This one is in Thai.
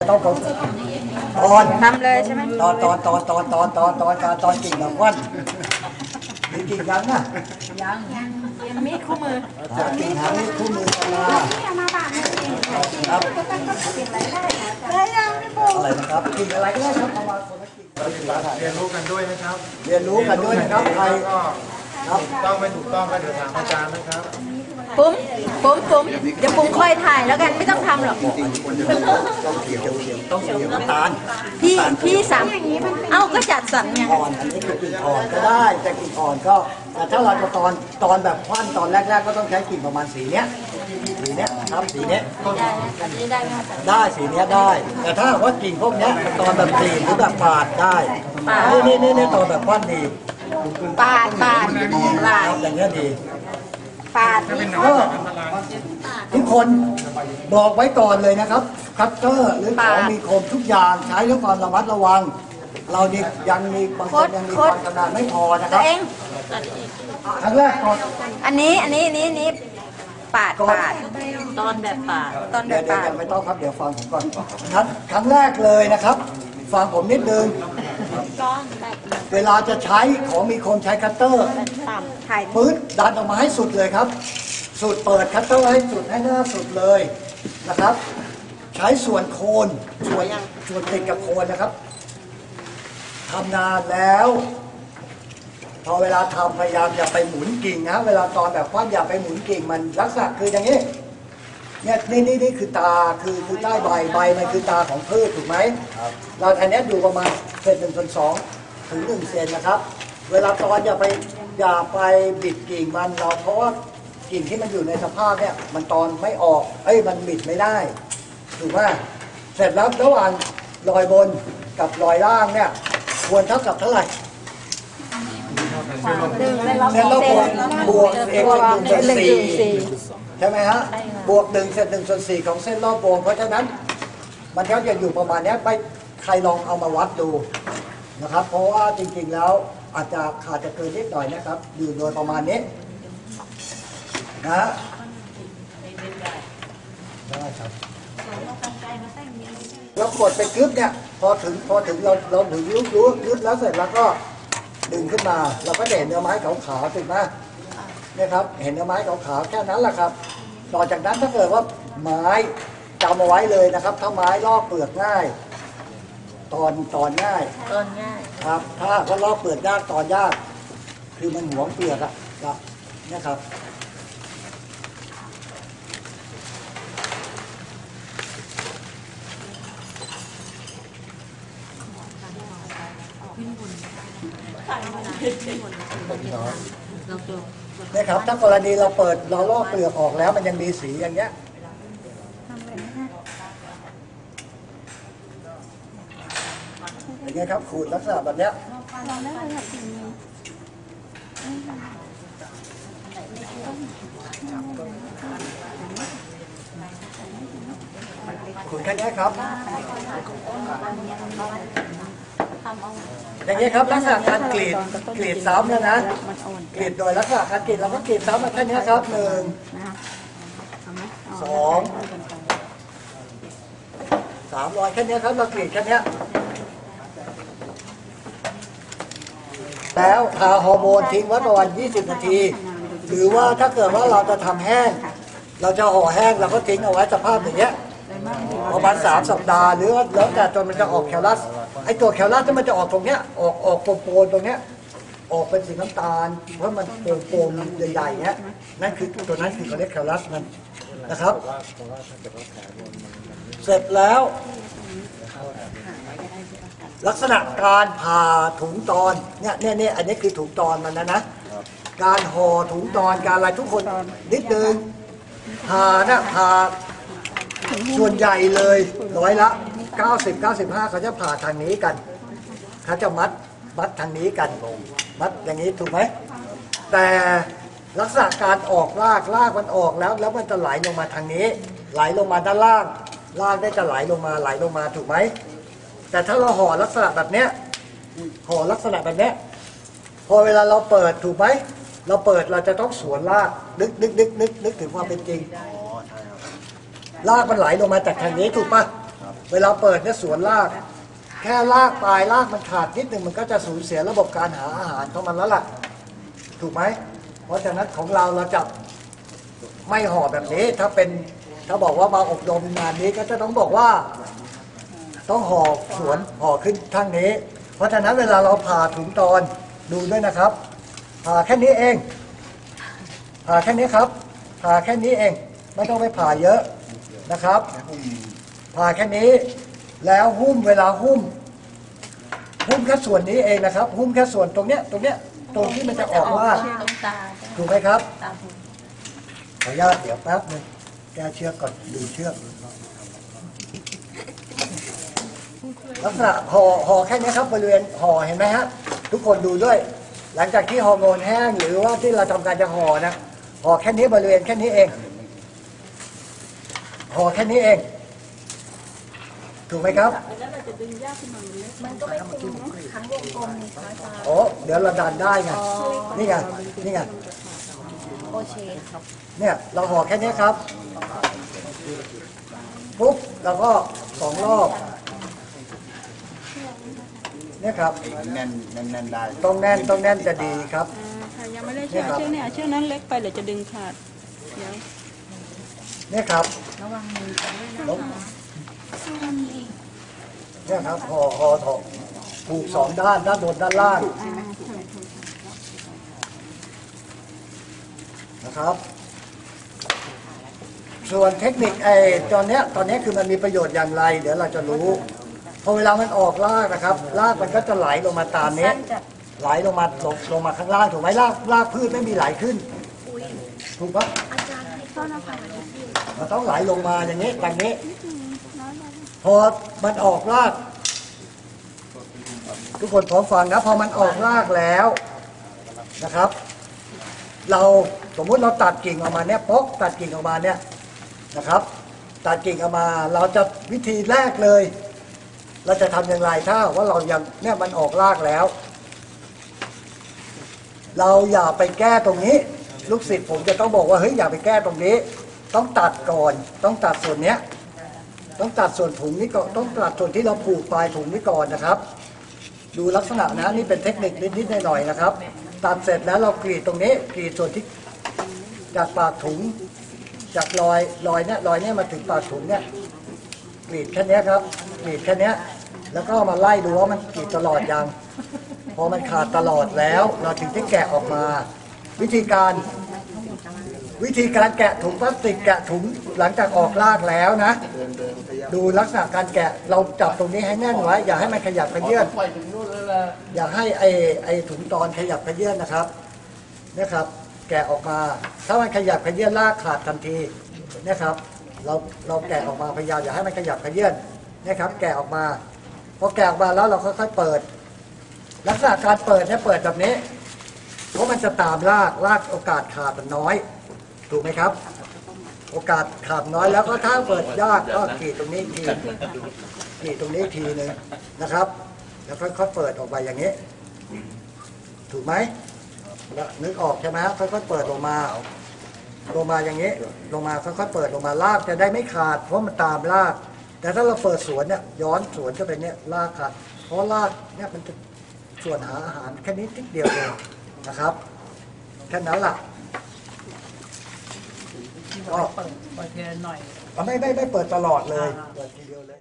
ต้องตอนตอนทำเลยใช่ไหมตอนตอนตอนตอนตอนตอนตอนการตอนกิ่งแบบวันมีกิ่งยังนะมีคู่มือหากิ่งหานี่คู่มือกันมาครับอะไรนะครับกิ่งอะไรก็ได้ครับประมาณคนละกิ่งเรียนรู้กันด้วยนะครับ เรียนรู้กันด้วยนะครับใครก็ครับ ถูกต้องไม่ถูกต้องก็เดี๋ยวถามอาจารย์นะครับปุ้มปุ้มปุ้มเดี๋ยวปุ้มค่อยถ่ายแล้วกันไม่ต้องทำหรอกต้องเขียวเขียวต้องเขียวน้ำตาลพี่พี่สามเอ้าก็จัดสรรไงอ่อนอันนี้คือกิ่งอ่อนก็ได้แต่กิ่งอ่อนก็แต่ถ้าเราจะตอนตอนแบบควันตอนแรกๆก็ต้องใช้กิ่งประมาณสีเนี้ยสีเนี้ยนะครับสีเนี้ยอันนี้ได้ไหมคะได้สีเนี้ยได้ แต่ถ้าว่ากิ่งพวกเนี้ยมันตอนแบบกรีดหรือแบบปาดได้นี่นี่นี่นี่ตอนแบบควันดี ปาดปาดปาดอย่างเงี้ยดีปาดก็ทุกคนบอกไว้ก่อนเลยนะครับ คัตเตอร์หรือของมีคมทุกอย่างใช้ด้วยความระมัดระวัง เรานี่ยังมีบางคนยังมีความชำนาญไม่พอนะครับเองครั้งแรกก่อนอันนี้อันนี้อันนี้นี้ปาดปาดตอนแบบปาดตอนแบบปาดเดี๋ยวไม่ต้องครับเดี๋ยวฟังผมก่อนครั้งครั้งแรกเลยนะครับ ฟังผมนิดนึง เวลาจะใช้ของมีคมใช้คัตเตอร์ถ่ายปื๊ดดันออกมาให้สุดเลยครับ สุดเปิดคัตเตอร์ให้สุดให้หน้าสุดเลยนะครับ ใช้ส่วนโคนส่วนส่วนติดกับโคนนะครับทำนานแล้ว พอเวลาทำพยายามอย่าไปหมุนกิ่งนะเวลาตอนแบบคว้านอย่าไปหมุนกิ่งมันลักษณะคืออย่างนี้เนี่ยนี่นี่นี่คือตาคือคือใต้ใบใบมันคือตาของพืชถูกไหมเราอันเนี้ยอยู่ประมาณเซนหนึ่งส่วนสอง ถึงหนึ่งเซนนะครับ เวลาตอนอย่าไปอย่าไปบิดกิ่งมันเราเพราะว่ากิ่งที่มันอยู่ในสภาพเนี่ย มันตอนไม่ออก เอ้ยมันบิดไม่ได้ถูกไหมเสร็จแล้วระหว่างรอยบนกับรอยล่างเนี่ย ควรเท่ากับเท่าไหร่หนึ่งเลยเส้นรอบบวกบวกเอ็กซ์หนึ่งส่วนสี่สี่ใช่ไหมฮะบวกหนึ่งเศษหนึ่งส่วนสี่ของเส้นรอบวงเพราะฉะนั้น มันก็จะอยู่ประมาณเนี้ยไปใครลองเอามาวัดดู นะครับ เพราะว่าจริงๆแล้วอาจจะขาดจะเกินนิดหน่อยนะครับ อยู่โดยประมาณนี้นะได้ครับแล้วกดไปกึ๊บเนี่ย พอถึงพอถึงเราเราถึงรู้รู้ยึดแล้วเสร็จแล้วก็ดึงขึ้นมา เราก็เห็นเนื้อไม้ขาวๆถูกไหมเนี่ยครับ เห็นเนื้อไม้ขาวๆแค่นั้นแหละครับ ต่อจากนั้นถ้าเกิดว่าไม้จำเอาไว้เลยนะครับ ถ้าไม้ลอกเปลือกง่าย ตอนตอนง่ายตอนง่ายครับ ถ้าว่าลอกเปลือกยากตอนยาก คือมันหวงเปลือกอะครับเนี่ยครับเนี่ยครับ ถ้ากรณีเราเปิดเราลอกเปลือกออกแล้วมันยังมีสีอย่างเงี้ย อย่างเงี้ยครับขูดลักษณะแบบเนี้ยขูดแค่เนี้ยครับ อย่างเงี้ยครับลักษณะการกรีดกรีดซ้ำเนยนะกรีดโดยลักษณะการกรีดเราก็กรีดซ้ำมาแค่เนี้ยครับหนึ่งสองสามรอยแค่เนี้ยครับเรากรีดแค่เนี้ย แล้วทาฮอร์โมนทิ้งไว้ประมาณ 20 นาที หรือว่าถ้าเกิดว่าเราจะทำแห้ง เราจะห่อแห้งเราก็ทิ้งเอาไว้สภาพอย่างเงี้ยประมาณสามสัปดาห์หรือว่าแล้วแต่จนมันจะออกแคลรัสไอตัวแคลรัสที่มันจะออกตรงเนี้ยออกออกโปนๆตรงเนี้ยออกเป็นสีน้ำตาลเพราะมันโปนๆใหญ่ๆเนี้ยนั่นคือตัวนั้นคือเขาเรียกแคลรัสมันนะครับ เสร็จแล้ว ลักษณะการผ่าถุงตอนเนี่ยเนี่ยเนี่ยอันนี้คือถุงตอนมันนะนะการห่อถุงตอนการอะไรทุกคนนิดนึงผ่านะผ่าส่วนใหญ่เลยร้อยละ 90 95เขาจะผ่าทางนี้กันเขาจะมัดมัดทางนี้กันมัดอย่างนี้ถูกไหมแต่ลักษณะการออกลากลากมันออกแล้ว แล้วมันจะไหลลงมาทางนี้ ไหลลงมาด้านล่าง ล่างได้จะไหลลงมาไหลลงมาถูกไหม แต่ถ้าเราห่อลักษณะแบบเนี้ยห่อลักษณะแบบเนี้ยพอเวลาเราเปิดถูกไหมเราเปิดเราจะต้องสวนลากนึกนึกนึกนึกนึกถึงความเป็นจริงลากมันไหลลงมาจากทางนี้ถูกปะเวลาเปิดเนี่ยสวนราก แค่รากปลายรากมันขาดนิดหนึ่งมันก็จะสูญเสียระบบการหาอาหารของมันแล้วล่ะ ถูกไหมเพราะฉะนั้นของเราเราจะไม่ห่อแบบนี้ถ้าเป็นถ้าบอกว่ามาอบรมงานนี้ก็จะต้องบอกว่า ต้องห่อสวนห่อขึ้นทั้งนี้ เพราะฉะนั้นเวลาเราผ่าถุงตอนดูด้วยนะครับ ผ่าแค่นี้เอง ผ่าแค่นี้ครับ ผ่าแค่นี้เอง ไม่ต้องไปผ่าเยอะนะครับ ผ่าแค่นี้ แล้วหุ้มเวลาหุ้ม หุ้มแค่ส่วนนี้เองนะครับ หุ้มแค่ส่วนตรงเนี้ยตรงเนี้ยตรงที่มันจะออกมาต้องตาถูกไหมครับ ตาหูขออนุญาตเดี๋ยวแป๊บหนึงแก้เชือกก่อนดึงเชือก ลักษณะห่อห่อแค่นี้ครับบริเวณห่อเห็นไหมฮะทุกคนดูด้วย หลังจากที่ฮอร์โมนแห้งหรือว่าที่เราทำการจะห่อนะห่อแค่นี้บริเวณแค่นี้เองห่อแค่นี้เอง ถูกไหมครับมันก็ไม่คุ้มทั้งวงกลมนี่คะอาจารย์โอ้เดี๋ยวเราดันได้ไงนี่ไงนี่ไงโอเคครับเนี่ยเราห่อแค่นี้ครับปุ๊บเราก็สองรอบ เนี่ยครับแน่นแน่นแน่นได้ต้องแน่นต้องแน่นจะดีครับ อ่าค่ะยังไม่ได้เชือกเชือกเนี่ยเชือกนั้นเล็กไปเดี๋ยวจะดึงขาดเดี๋ยวเนี่ยครับ ระวังมือกันด้วยนะแล้วคะเนี่ยครับห่อห่อถอผูกสองด้านด้านบนด้านล่างนะครับ ส่วนเทคนิคไอ้ตอนเนี้ยตอนเนี้ยคือมันมีประโยชน์อย่างไร เดี๋ยวเราจะรู้พ อเวลามันออกรากนะครับรากมันก็จะไหลลงมาตามนี้สั้นจัดไหลลงมาลงลงมาข้างล่างถูกไหมรากรากพืชไม่มีไหลขึ้นถูกปะอาจารย์ให้ต้นอาหารนิดเดียวมันต้องไหลลงมาอย่างนี้อย่างนี้พอมันออกราก ทุกคนพร้อมฟังนะพอมันออกรากแล้วนะครับ เราสมมุติเราตัดกิ่งออกมาเนี่ยปกตัดกิ่งออกมาเนี่ยนะครับ ตัดกิ่งออกมาเราจะวิธีแรกเลย เราจะทำอย่างไรถ้าว่าเรายังเนี่ยมันออกรากแล้ว เราอย่าไปแก้ตรงนี้ ลูกศิษย์ผมจะต้องบอกว่าเฮ้ยอย่าไปแก้ตรงนี้ ต้องตัดก่อน ต้องตัดส่วนเนี้ย ต้องตัดส่วนถุงนี้ก่อนต้องตัดส่วนที่เราผูกปลายถุงนี้ก่อนนะครับ ดูลักษณะนะนี่เป็นเทคนิคนิดๆหน่อยๆนะครับ ตัดเสร็จแล้วเรากรีดตรงนี้กรีดส่วนที่จากปากถุง จากรอยรอยเนี้ยรอยเนี้ยมาถึงปากถุงเนี้ยกรีดแค่นี้ครับกรีดแค่นี้ แล้วก็มาไล่ดูว่ามันกรีดตลอดยัง พอมันขาดตลอดแล้ว เราถึงจะแกะออกมา วิธีการวิธีการแกะถุงพลาสติกแกะถุงหลังจากออกรากแล้วนะ ดูลักษณะการแกะเราจับตรงนี้ให้แน่นไว้ อย่าให้มันขยับขยื่นอย่าให้ไอไอถุงตอนขยับขยื่นนะครับเนี่ยครับ แกะออกมา ถ้ามันขยับขยื่นรากขาดทันทีเนี่ยครับ เราเราแกะออกมาพยายามอย่าให้มันขยับขยื่นเนี่ยครับ แกะออกมา พอแกะออกมาแล้วเราค่อยๆเปิด ลักษณะการเปิดเนี่ยเปิดแบบนี้ เพราะมันจะตามรากรากโอกาสขาดมันน้อย ถูกไหมครับ โอกาสขาดน้อยแล้วก็ถ้าเปิดยากก็กรีดตรงนี้ทีกรีดตรงนี้ทีหนึ่งนะครับ แล้วค่อยๆเปิดออกไปอย่างนี้ ถูกไหมล้วนึกออกใช่ไหมครับค่อยๆเปิดลงมาลงมาอย่างนี้ ลงมาค่อยๆเปิดลงมาลากจะได้ไม่ขาด เพราะมันตามลาก แต่ถ้าเราเปิดสวนเนี่ยย้อนสวนจะเป็นเนี่ยลากขาดเพราะลากเนี่ยมันจะส่วนหาอาหารแค่นี้นิดเดียวเองนะครับ แค่นั้นแหละก็เปิดเปิดเทียนหน่อย ไม่ไม่ไม่เปิดตลอดเลย เปิดทีเดียวเลย